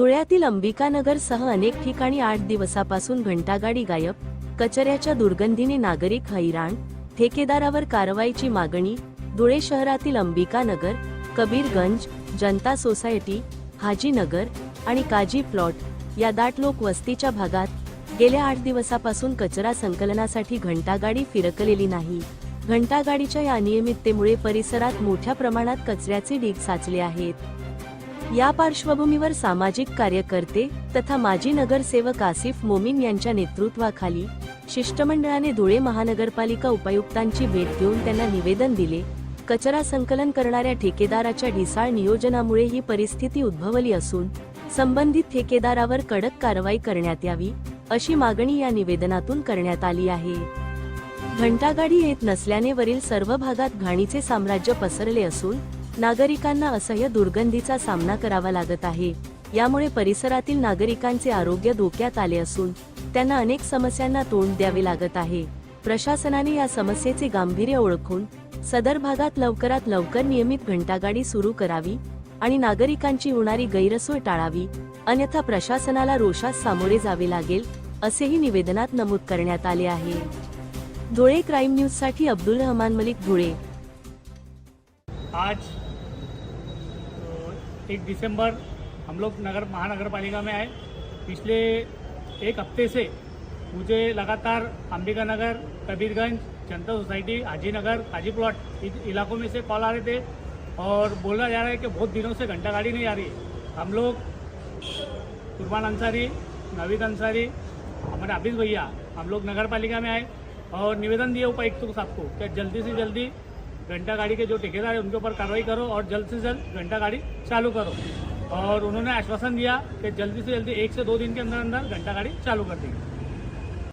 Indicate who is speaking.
Speaker 1: धुळ्यातील अंबिकानगरसह अनेक ठिकाणी आठ दिवसापासून घंटागाडी गायब कचऱ्याच्या दुर्गंधीने नागरिक हैराण ठेकेदारावर कारवाईची मागणी धुळे शहरातील अंबिकानगर कबीरगंज जनता सोसायटी हाजीनगर आणि काजी प्लॉट या दाट लोक वस्तीच्या भागात गेल्या आठ दिवसापासून कचरा संकलनासाठी घंटागाडी फिरकलेली नाही. घंटागाडीच्या या अनियमिततेमुळे परिसरात मोठ्या प्रमाणात कचऱ्याचे ढीग साचले आहेत. या पार्श्वभूमीवर सामाजिक कार्यकर्ते तथा माजी नगरसेवक आसिफ मोमीन यांच्या नेतृत्वाखाली शिष्टमंडळाने धुळे महानगरपालिका उपायुक्तांची भेट घेऊन त्यांना निवेदन दिले. कचरा संकलन करणाऱ्या ठेकेदाराच्या ढिसाळ नियोजनामुळे ही परिस्थिती उद्भवली असून संबंधित ठेकेदारावर कडक कारवाई करण्यात यावी अशी मागणी या निवेदनातून करण्यात आली आहे. घंटागाडी येत नसल्याने वरील सर्व भागात घाणीचे साम्राज्य पसरले असून नागरिकांना असह्य दुर्गंधीचा सामना करावा लागत आहे. यामुळे परिसरातील नागरिकांचे आरोग्य धोक्यात आले असून त्यांना अनेक समस्यांना तोंड द्यावे लागत आहे. प्रशासनाने या समस्येचे गांभीर्य ओळखून सदर भागात लवकरात लवकर नियमित घंटागाडी सुरू करावी आणि नागरिकांची होणारी गैरसोय टाळावी अन्यथा प्रशासनाला रोषास सामोरे जावे लागेल असेही निवेदनात नमूद करण्यात आले आहे. धुळे क्राईम न्यूजसाठी अब्दुल रहमान मलिक धुळे.
Speaker 2: आज एक दिसंबर हम लोग नगर महानगर पालिका में आए। पिछले एक हफ्ते से मुझे लगातार अंबिका नगर कबीरगंज जनता सोसाइटी हाजी नगर हाजी प्लॉट इलाकों में से कॉल आ रहे थे और बोला जा रहा है कि बहुत दिनों से घंटा गाड़ी नहीं आ रही हम लोग कुरबान अंसारी नवीद अंसारी हमारे हाफिज भैया हम लोग नगर पालिका में आए और निवेदन दिए उपायुक्त साहब को कि जल्दी से जल्दी घंटा गाड़ी के जो ठेकेदार है उनके ऊपर कार्रवाई करो और जल्द से जल्द घंटा गाड़ी चालू करो। और उन्होंने आश्वासन दिया कि जल्दी से जल्दी एक से दो दिन के अंदर अंदर घंटा गाड़ी चालू कर देंगे।